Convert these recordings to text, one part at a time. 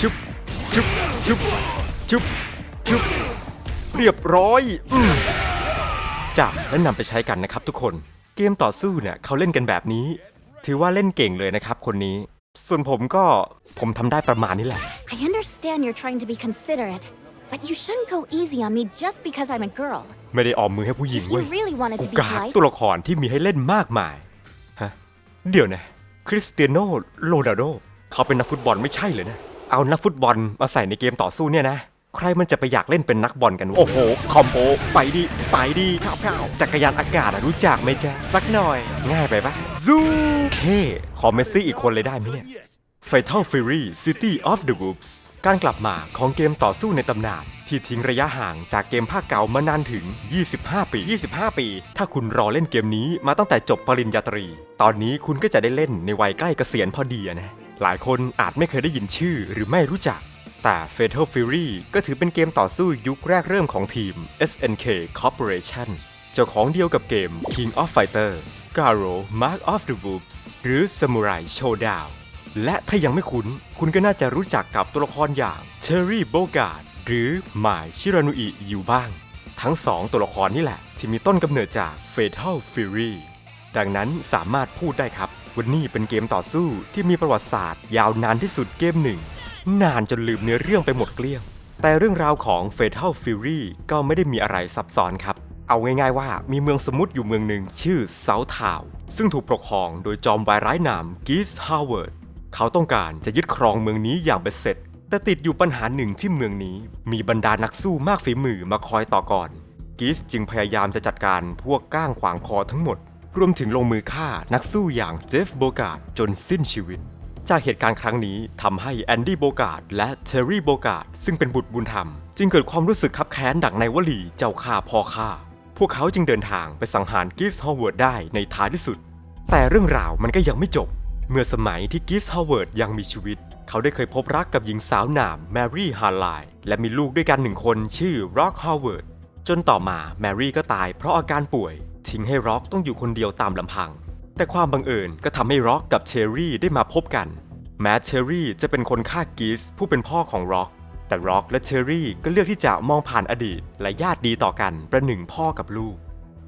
ชุบชุบชุบชุบชุบเรียบร้อยอืมจับและนำไปใช้กันนะครับทุกคนเกมต่อสู้เนี่ยเขาเล่นกันแบบนี้ ถือว่าเล่นเก่งเลยนะครับคนนี้ ส่วนผมก็ผมทำได้ประมาณนี้แหละ I understand you're trying to be considerate, but you shouldn't go easy on me just because I'm a girl. ไม่ได้ออมมือให้ผู้หญิง If เว้ you ย really wanted กู to be กาด polite, ตัวละครที่มีให้เล่นมากมาย ฮะ เดี๋ยวนะ คริสเตียโนโรนัลโด เขาเป็นนักฟุตบอลไม่ใช่เลยนะ เอานักฟุตบอลมาใส่ในเกมต่อสู้เนี่ยนะ ใครมันจะไปอยากเล่นเป็นนักบอลกันวะโอ้โห คอมโบไปดิ ไปดิข้าวข้าวจักรยานอากาศอะรู้จักไหมจ๊ะ สักหน่อย ง่ายไปปะซูเคขอเมสซี่อีกคนเลยได้ไหมเนี่ย Fatal Fury City of the Wolves การกลับมาของเกมต่อสู้ในตำนาน ที่ทิ้งระยะห่างจากเกมภาคเก่ามานานถึง 25 ปี 25 ปี ถ้าคุณรอเล่นเกมนี้มาตั้งแต่จบปริญญาตรี ตอนนี้คุณก็จะได้เล่นในวัยใกล้เกษียณพอดีนะ หลายคนอาจไม่เคยได้ยินชื่อหรือไม่รู้จัก แต่ Fatal Fury ก็ถือเป็นเกมต่อสู้ยุคแรกเริ่มของทีม SNK Corporation เจ้าของเดียวกับเกม King of Fighters Garo Mark of the Wolves หรือ Samurai Showdown และถ้ายังไม่คุ้น คุณก็น่าจะรู้จักกับตัวละครอย่างเชอรี่โบกาดหรือหมายชิรานุอิอยู่บ้าง ทั้งสองตัวละครนี่แหละ ที่มีต้นกำเนิดจาก Fatal Fury ดังนั้นสามารถพูดได้ครับว่านี่เป็นเกมต่อสู้ที่มีประวัติศาสตร์ ยาวนานที่สุดเกมหนึ่ง นานจนลืมเนื้อเรื่องไปหมดเกลี้ยง แต่เรื่องราวของ Fatal Fury ก็ไม่ได้มีอะไรซับซ้อนครับ เอาง่ายๆว่ามีเมืองสมมติอยู่เมืองหนึ่งชื่อเซาทาวซึ่งถูกปกครองโดยจอมวายร้ายนามกิสฮาวเวิร์ด เขาต้องการจะยึดครองเมืองนี้อย่างเบ็ดเสร็จ แต่ติดอยู่ปัญหาหนึ่งที่เมืองนี้ มีบรรดานักสู้มากฝีมือมาคอยต่อก่อน กิสจึงพยายามจะจัดการพวกก้างขวางคอทั้งหมด รวมถึงลงมือฆ่านักสู้อย่างเจฟโบกาดจนสิ้นชีวิต จากเหตุการณ์ครั้งนี้ทำให้แอนดี้โบกาดและเทอร์รี่โบกาดซึ่งเป็นบุตรบุญธรรม จึงเกิดความรู้สึกคับแค้นดังในวลีเจ้าฆ่าพ่อฆ่าพวกเขาจึงเดินทางไปสังหารกิสฮาวเวิร์ดได้ในท้ายที่สุด แต่เรื่องราวมันก็ยังไม่จบ เมื่อสมัยที่กิสฮาวเวิร์ดยังมีชีวิต เขาได้เคยพบรักกับหญิงสาวนามแมรี่ฮาร์ไลน์และมีลูกด้วยกันหนึ่งคนชื่อร็อกฮาวเวิร์ดจนต่อมาแมรี่ก็ตายเพราะอาการป่วย ทิ้งให้ร็อกต้องอยู่คนเดียวตามลำพัง แต่ความบังเอิญก็ทำให้ร็อกกับเชอรี่ได้มาพบกัน แม้เชอรี่จะเป็นคนฆ่ากิสผู้เป็นพ่อของร็อกแต่ร็อกและเชอรี่ก็เลือกที่จะมองผ่านอดีต และญาติดีต่อกันประหนึ่งพ่อกับลูก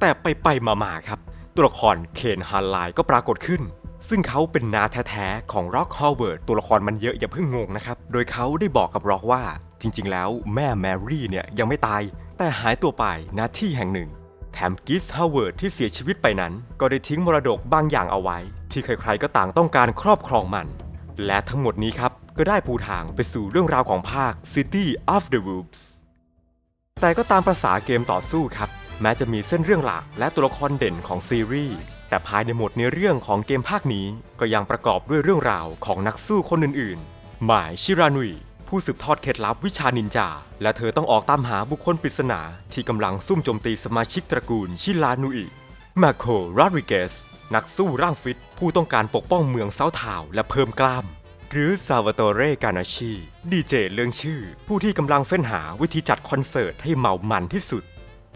แต่ไปไปมาๆครับ ตัวละครเคนฮาร์ไลน์ก็ปรากฏขึ้น ซึ่งเขาเป็นนาแท้ๆของร็อกฮาวเวิร์ดตัวละครมันเยอะอย่าเพิ่งงงนะครับ โดยเขาได้บอกกับร็อกว่า จริง ๆ แล้วแม่แมรี่เนี่ยยังไม่ตาย แต่หายตัวไปณที่แห่งหนึ่ง แถมกิสฮาวเวิร์ดที่เสียชีวิตไปนั้น ก็ได้ทิ้งมรดกบางอย่างเอาไว้ ที่ใครๆก็ต่างต้องการครอบครองมัน และทั้งหมดนี้ครับก็ได้ปูทางไปสู่เรื่องราวของภาค City of the Wolves แต่ก็ตามประษาเกมต่อสู้ครับ แม้จะมีเส้นเรื่องหลักและตัวละครเด่นของซีรีส์ แต่ภายในหมวดเนื้อเรื่องของเกมภาคนี้ ก็ยังประกอบด้วยเรื่องราวของนักสู้คนอื่นๆ หมายชิรานุยผู้สืบทอดเคล็ดลับวิชานินจา และเธอต้องออกตามหาบุคคลปริศนา ที่กำลังซุ่มโจมตีสมาชิกตระกูลชิลานุอิมาโคโรดริเกสนักสู้ร่างฟิต ผู้ต้องการปกป้องเมืองเซาทาวและเพิ่มกล้าม หรือซาวาโตเรกานาชีดีเจเรื่องชื่อ ผู้ที่กำลังเฟ้นหาวิธีจัดคอนเสิร์ตให้เมามันที่สุด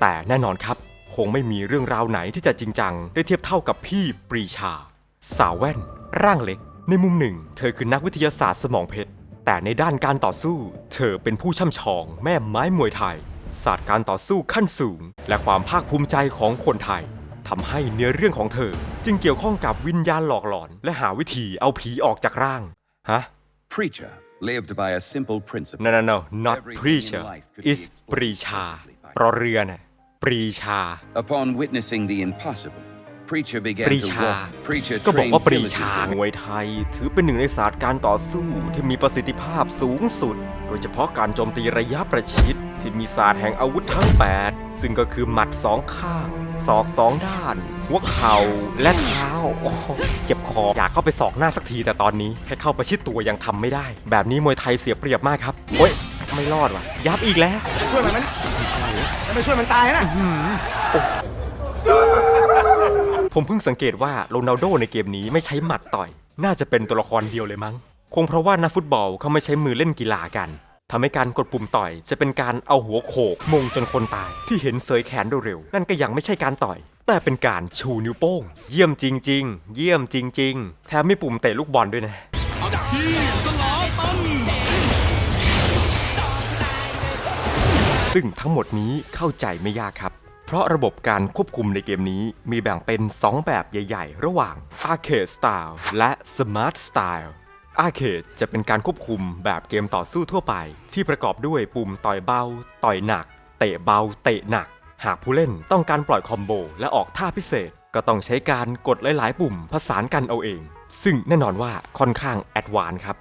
แต่แน่นอนครับ คงไม่มีเรื่องราวไหนที่จะจริงจังได้เทียบเท่ากับพี่ปรีชา สาวแว่น ร่างเล็ก ในมุมหนึ่ง เธอคือนักวิทยาศาสตร์สมองเพชร แต่ในด้านการต่อสู้ เธอเป็นผู้ช่ำชอง แม่ไม้มวยไทย ศาสตร์การต่อสู้ขั้นสูง และความภาคภูมิใจของคนไทยทำให้เนื้อเรื่องของเธอ จึงเกี่ยวข้องกับวิญญาณหลอกหลอน และหาวิธีเอาผีออกจากร่างฮะ Preacher lived by a simple principle. No, no, no, not Everything in preacher. life could be It's explained ปรีชา simply by รอเรือน่ะป รีชา Upon witnessing the impossible, Preacher ป began รี to ชา walk. Preacher ก็บอกว่า trained ปรีชา diligently มวยไทย ถือเป็นหนึ่งในศาสตร์การต่อสู้ที่มีประสิทธิภาพสูงสุด โดยเฉพาะการโจมตีระยะประชิด ที่มีศาสตร์แห่งอาวุธทั้ง 8 ซึ่งก็คือหมัดสองข้างศอกสองด้าน หัวเข่าและเท้าโอ้โหเจ็บคออยากเข้าไปศอกหน้าสักทีแต่ตอนนี้แค่เข้าประชิดตัวยังทำไม่ได้ แบบนี้มวยไทยเสียเปรียบมากครับโอ้ยไม่รอดว่ะยับอีกแล้ว ช่วยมันไหมนะ จะไม่ช่วยมันตายนะ ผมเพิ่งสังเกตว่าโรนัลโดในเกมนี้ไม่ใช้หมัดต่อย น่าจะเป็นตัวละครเดียวเลยมั้ง คงเพราะว่านักฟุตบอลเขาไม่ใช้มือเล่นกีฬากันทำให้การกดปุ่มต่อย จะเป็นการเอาหัวโขกมงจนคนตาย ที่เห็นเสยแขนเร็วๆนั่นก็ยังไม่ใช่การต่อย แต่เป็นการชูนิ้วโป้ง เยี่ยมจริง ๆ เยี่ยมจริง ๆ แถมไม่ปุ่มเตะลูกบอลด้วยนะ ซึ่งทั้งหมดนี้เข้าใจไม่ยากครับ เพราะระบบการควบคุมในเกมนี้มีแบ่งเป็น 2 แบบใหญ่ ๆ ระหว่าง Arcade Style และ Smart Style Arcade จะเป็นการควบคุมแบบเกมต่อสู้ทั่วไป ที่ประกอบด้วยปุ่มต่อยเบา ต่อยหนัก เตะเบา เตะหนัก หากผู้เล่นต้องการปล่อยคอมโบและออกท่าพิเศษ ก็ต้องใช้การกดหลาย ๆ ปุ่มผสานกันเอาเอง ซึ่งแน่นอนว่าค่อนข้างแอดวานครับ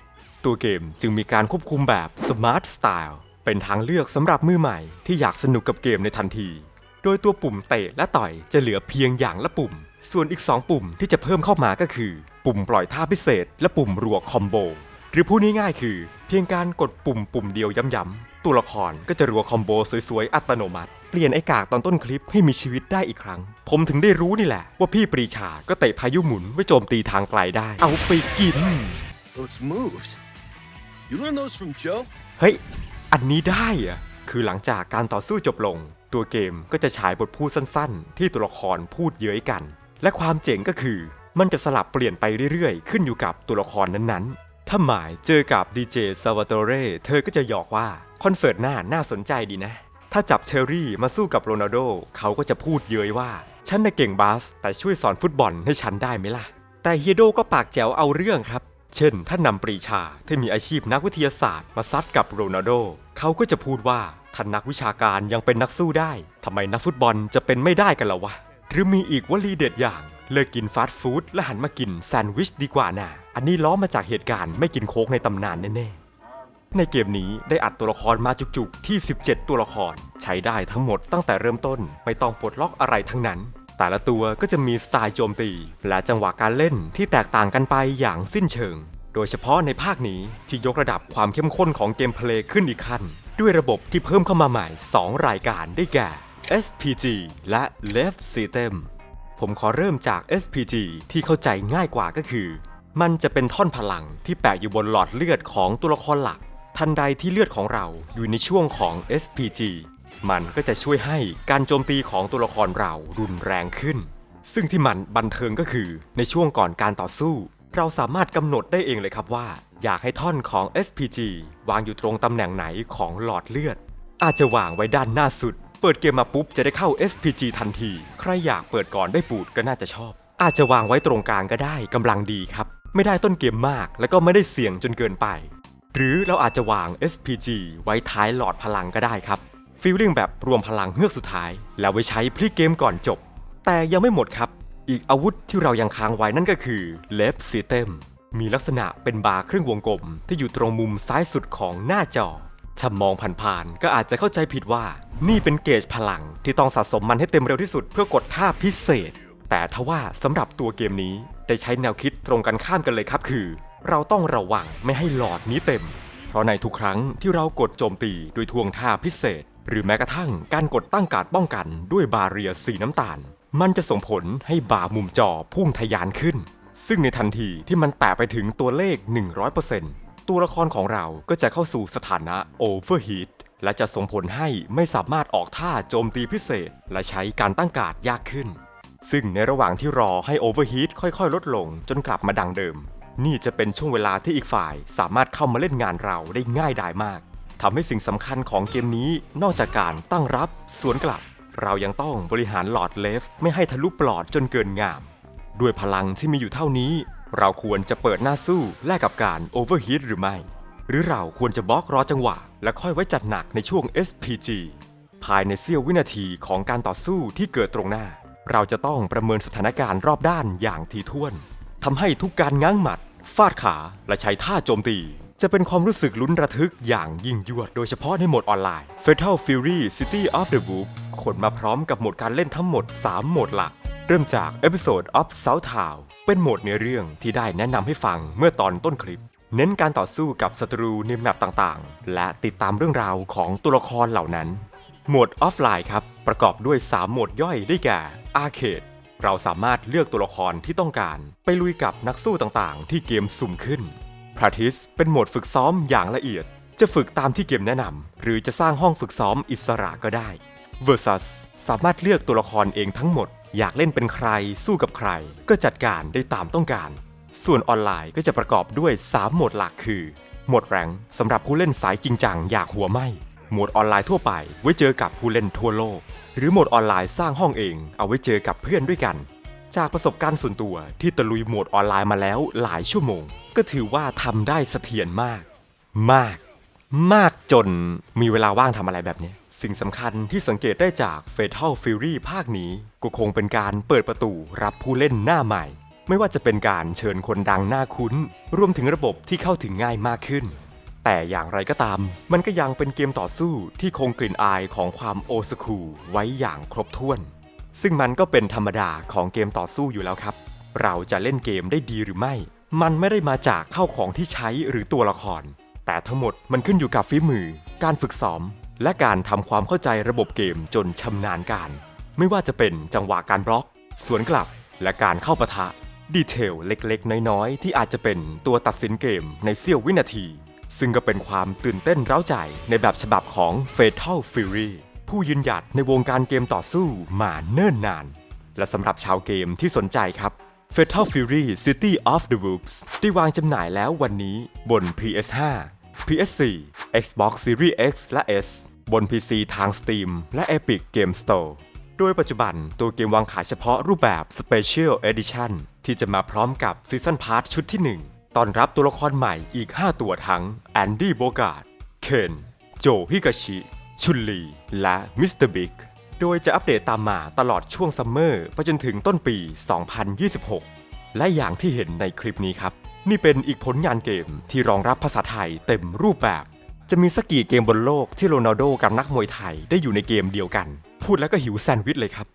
ตัวเกมจึงมีการควบคุมแบบ Smart Style เป็นทางเลือกสำหรับมือใหม่ที่อยากสนุกกับเกมในทันที โดยตัวปุ่มเตะและต่อยจะเหลือเพียงอย่างละปุ่ม ส่วนอีก 2 ปุ่มที่จะเพิ่มเข้ามาก็คือ ปุ่มปล่อยท่าพิเศษ และปุ่มรัวคอมโบ หรือพูดง่ายๆคือ เพียงการกดปุ่มปุ่มเดียวย้ำๆตัวละครก็จะรัวคอมโบสวยๆอัตโนมัติ เปลี่ยนไอ้กากตอนต้นคลิปให้มีชีวิตได้อีกครั้ง ผมถึงได้รู้นี่แหละ ว่าพี่ปรีชาก็เตะพายุหมุนไว้โจมตีทางไกลได้ เอาไปกิน Those moves. You learn those from Joe? เฮ้ย อันนี้ได้อะคือหลังจากการต่อสู้จบลง ตัวเกมก็จะฉายบทพูดสั้นๆ ที่ตัวละครพูดเย้ยกัน และความเจ๋งก็คือ มันจะสลับเปลี่ยนไปเรื่อยๆ ขึ้นอยู่กับตัวละครนั้นๆ ถ้าหมายเจอกับดีเจซาวาโตเรเธอก็จะหยอกว่าคอนเสิร์ตหน้าน่าสนใจดีนะ ถ้าจับเชอรี่มาสู้กับโรนัลโดเขาก็จะพูดเย้ยว่า ฉันน่ะเก่งบาส แต่ช่วยสอนฟุตบอลให้ฉันได้ไหมล่ะ แต่เฮียโดก็ปากแจ๋วเอาเรื่องครับ เช่น ถ้านำปรีชาที่มีอาชีพนักวิทยาศาสตร์มาซัดกับโรนัลโดเขาก็จะพูดว่าท่านนักวิชาการยังเป็นนักสู้ได้ทำไมนักฟุตบอลจะเป็นไม่ได้กันล่ะวะ หรือมีอีกวลีเด็ดอย่าง เลิกกินฟาสต์ฟู้ดและหันมากินแซนด์วิชดีกว่าน่ะ อันนี้ล้อมาจากเหตุการณ์ไม่กินโค้กในตำนานแน่ๆ ในเกมนี้ได้อัดตัวละครมาจุกๆ ที่ 17 ตัวละคร ใช้ได้ทั้งหมดตั้งแต่เริ่มต้นไม่ต้องปลดล็อกอะไรทั้งนั้น แต่ละตัวก็จะมีสไตล์โจมตี และจังหวะการเล่นที่แตกต่างกันไปอย่างสิ้นเชิง โดยเฉพาะในภาคนี้ที่ยกระดับความเข้มข้นของเกมเพลย์ขึ้นอีกขั้น ด้วยระบบที่เพิ่มเข้ามาใหม่ 2 รายการได้แก่ SPG และ Left System ผมขอเริ่มจาก SPG ที่เข้าใจง่ายกว่าก็คือ มันจะเป็นท่อนพลังที่แปะอยู่บนหลอดเลือดของตัวละครหลัก ทันใดที่เลือดของเราอยู่ในช่วงของ SPG มันก็จะช่วยให้การโจมตีของตัวละครเรารุนแรงขึ้น ซึ่งที่มันบันเทิงก็คือในช่วงก่อนการต่อสู้ เราสามารถกำหนดได้เองเลยครับว่า อยากให้ท่อนของ SPG วางอยู่ตรงตำแหน่งไหนของหลอดเลือด อาจจะวางไว้ด้านหน้าสุด เปิดเกมมาปุ๊บจะได้เข้า SPG ทันที ใครอยากเปิดก่อนได้ปูดก็น่าจะชอบ อาจจะวางไว้ตรงกลางก็ได้กำลังดีครับ ไม่ได้ต้นเกมมากแล้วก็ไม่ได้เสี่ยงจนเกินไปหรือเราอาจจะวาง SPG ไว้ท้ายหลอดพลังก็ได้ครับ ฟีลลิ่งแบบรวมพลังเฮือกสุดท้าย แล้วไว้ใช้พลิกเกมก่อนจบ แต่ยังไม่หมดครับ อีกอาวุธที่เรายังค้างไว้นั่นก็คือ Left System มีลักษณะเป็นบาร์เครื่องวงกลม ที่อยู่ตรงมุมซ้ายสุดของหน้าจอถ้ามองผ่านๆก็อาจจะเข้าใจผิดว่า นี่เป็นเกจพลังที่ต้องสะสมมันให้เต็มเร็วที่สุดเพื่อกดท่าพิเศษ แต่ทว่าสำหรับตัวเกมนี้ได้ใช้แนวคิดตรงกันข้ามกันเลยครับคือ เราต้องระวังไม่ให้หลอดนี้เต็ม เพราะในทุกครั้งที่เรากดโจมตีโดยทวงท่าพิเศษ หรือแม้กระทั่งการกดตั้งการดป้องกันด้วยบาเรียสีน้ำตาล มันจะส่งผลให้บาร์มุมจอพุ่งทะยานขึ้น ซึ่งในทันทีที่มันแตะไปถึงตัวเลข 100%ตัวละครของเราก็จะเข้าสู่สถานะ Overheat และจะส่งผลให้ไม่สามารถออกท่าโจมตีพิเศษ และใช้การตั้งการดยากขึ้น ซึ่งในระหว่างที่รอให้ Overheat ค่อยๆ ลดลงจนกลับมาดังเดิม นี่จะเป็นช่วงเวลาที่อีกฝ่ายสามารถเข้ามาเล่นงานเราได้ง่ายดายมาก ทำให้สิ่งสำคัญของเกมนี้นอกจากการตั้งรับสวนกลับ เรายังต้องบริหารหลอดเลฟไม่ให้ทะลุปลอดจนเกินงาม ด้วยพลังที่มีอยู่เท่านี้ เราควรจะเปิดหน้าสู้แลกกับการโอเวอร์ฮีทหรือไม่ หรือเราควรจะบล็อกรอจังหวะ และค่อยไว้จัดหนักในช่วง SPG ภายในเสี้ยววินาทีของการต่อสู้ที่เกิดตรงหน้า เราจะต้องประเมินสถานการณ์รอบด้านอย่างถี่ถ้วนทำให้ทุกการง้างหมัด ฟาดขาและใช้ท่าโจมตี จะเป็นความรู้สึกลุ้นระทึกอย่างยิ่งยวด โดยเฉพาะในโหมดออนไลน์ Fatal Fury City of the Wolves ขนมาพร้อมกับโหมดการเล่นทั้งหมด 3 โหมดหลัก เริ่มจาก Episode of South Town เป็นโหมดเนื้อเรื่องที่ได้แนะนำให้ฟังเมื่อตอนต้นคลิป เน้นการต่อสู้กับศัตรูในแมปต่างๆ และติดตามเรื่องราวของตัวละครเหล่านั้น โหมดออฟไลน์ครับ ประกอบด้วย 3 โหมดย่อยได้แก่ Arcade เราสามารถเลือกตัวละครที่ต้องการ ไปลุยกับนักสู้ต่างๆ ที่เกมสุ่มขึ้น Practice เป็นโหมดฝึกซ้อมอย่างละเอียด จะฝึกตามที่เกมแนะนำ หรือจะสร้างห้องฝึกซ้อมอิสระก็ได้ Versus สามารถเลือกตัวละครเองทั้งหมด อยากเล่นเป็นใคร สู้กับใคร ก็จัดการได้ตามต้องการ ส่วนออนไลน์ก็จะประกอบด้วย 3 โหมดหลักคือ โหมดแรงสำหรับผู้เล่นสายจริงจังอยากหัวไหมโหมดออนไลน์ทั่วไปไว้เจอกับผู้เล่นทั่วโลก หรือโหมดออนไลน์สร้างห้องเอง เอาไว้เจอกับเพื่อนด้วยกัน จากประสบการณ์ส่วนตัวที่ตะลุยโหมดออนไลน์มาแล้วหลายชั่วโมง ก็ถือว่าทำได้เสถียรมาก มาก มากจนมีเวลาว่างทำอะไรแบบนี้ สิ่งสำคัญที่สังเกตได้จาก Fatal Fury ภาคนี้ ก็คงเป็นการเปิดประตูรับผู้เล่นหน้าใหม่ ไม่ว่าจะเป็นการเชิญคนดังหน้าคุ้น รวมถึงระบบที่เข้าถึงง่ายมากขึ้น แต่อย่างไรก็ตาม มันก็ยังเป็นเกมต่อสู้ที่คงกลิ่นอายของความโอสคูไว้อย่างครบถ้วน ซึ่งมันก็เป็นธรรมดาของเกมต่อสู้อยู่แล้วครับ เราจะเล่นเกมได้ดีหรือไม่ มันไม่ได้มาจากเข้าของที่ใช้หรือตัวละคร แต่ทั้งหมดมันขึ้นอยู่กับฝีมือ การฝึกซ้อม และการทำความเข้าใจระบบเกมจนชำนาญการ ไม่ว่าจะเป็นจังหวะการบล็อก สวนกลับ และการเข้าปะทะ ดีเทลเล็กๆ น้อยๆ ที่อาจจะเป็นตัวตัดสินเกมในเสี้ยววินาที ซึ่งก็เป็นความตื่นเต้นเร้าใจในแบบฉบับของ Fatal Fury ผู้ยืนหยัดในวงการเกมต่อสู้มาเนิ่นนาน และสำหรับชาวเกมที่สนใจครับ Fatal Fury City of the Wolves ได้วางจำหน่ายแล้ววันนี้บน PS5 PS4 Xbox Series X และ S บน PC ทาง Steam และ Epic Game Store โดยปัจจุบันตัวเกมวางขายเฉพาะรูปแบบ Special Edition ที่จะมาพร้อมกับซีซันพาร์ทชุดที่ 1 ตอนรับตัวละครใหม่อีก 5 ตัวทั้งแอนดี้โบกาดเคน โจฮิกาชิ ชุนลีและมิสเตอร์บิ๊กโดยจะอัปเดตตามมาตลอดช่วงซัมเมอร์ไปจนถึงต้นปี 2026 และอย่างที่เห็นในคลิปนี้ครับ นี่เป็นอีกผลงานเกมที่รองรับภาษาไทยเต็มรูปแบบ จะมีสักกี่เกมบนโลกที่โรนัลโดกับนักมวยไทยได้อยู่ในเกมเดียวกัน พูดแล้วก็หิวแซนด์วิชเลยครับ